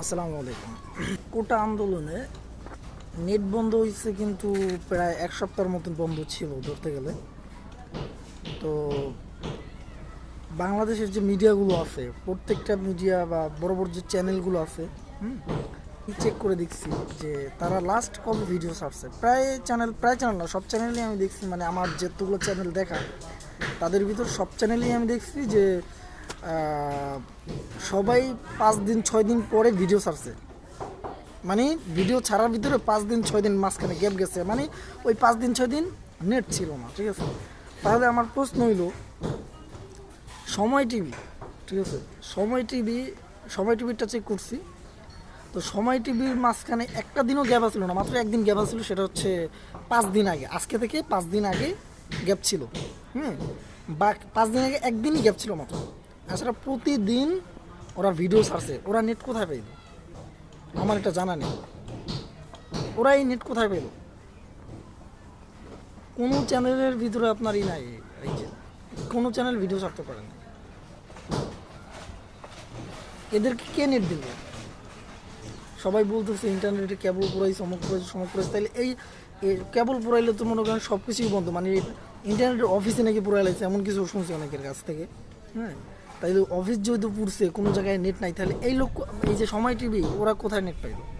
আসসালামু আলাইকুম। কোটা আন্দোলনে নেট বন্ধ হয়েছে কিন্তু প্রায় এক সপ্তাহের মতন বন্ধ ছিল ধরতে গেলে। তো বাংলাদেশের যে মিডিয়াগুলো আছে, প্রত্যেকটা মিডিয়া বা বড় বড় যে চ্যানেলগুলো আছে, হুম চেক করে দেখছি যে তারা লাস্ট কবে ভিডিও ছাড়ছে? প্রায় চ্যানেল প্রায় চ্যানেল না, সব চ্যানেলই আমি দেখছি মানে আমার যেতগুলো চ্যানেল দেখা, তাদের ভিতর সব চ্যানেলেই আমি দেখছি যে সবাই পাঁচ দিন, ছয় দিন পরে ভিডিও ছাড়ছে। মানে ভিডিও ছাড়ার ভিতরে পাঁচ দিন, ছয় দিন মাঝখানে গ্যাপ গেছে। মানে ওই পাঁচ দিন, ছয় দিন নেট ছিল না, ঠিক আছে? তাহলে আমার প্রশ্ন হইল, সময় টিভি, ঠিক আছে? সময় টিভি, সময় টিভিটা চেক করছি। তো সময় টিভির মাঝখানে একটা দিনও গ্যাপ আসলো না, মাত্র একদিন গ্যাপ ছিল সেটা হচ্ছে পাঁচ দিন আগে। আজকে থেকে পাঁচ দিন আগে গ্যাপ ছিল। হুম? বা পাঁচ দিন আগে একদিনই গ্যাপ ছিল মাত্র। তাছাড়া প্রতিদিন ওরা ভিডিও ছাড়ছে। ওরা নেট কোথায় পাইল আমার এটা জানা নেই। ওরা এই নেট কোথায় পেল? কোনো চ্যানেলের ভিতরে আপনার ই নাই, এই যে। কোনো চ্যানেল ভিডিও ছাড়তে পারে না। এদেরকে কে নেট দিল সবাই বলতেছে ইন্টারনেটে কেবল পুরাইছে অমুক পুরাইছে সমক পুরাইছে তাইলে এই কেবল পুরাইলে তো মনে করেন সব কিছুই বন্ধ। মানে ইন্টারনেটের অফিসে নাকি পুরাই লাগছে, এমন কিছু শুনছি অনেকের কাছ থেকে। হ্যাঁ? তাইলে অফিস যেহেতু পুড়ছে, কোনো জায়গায় নেট নাই, তাহলে এই লোক, এই যে সময় টিভি, ওরা কোথায় নেট পাইলো?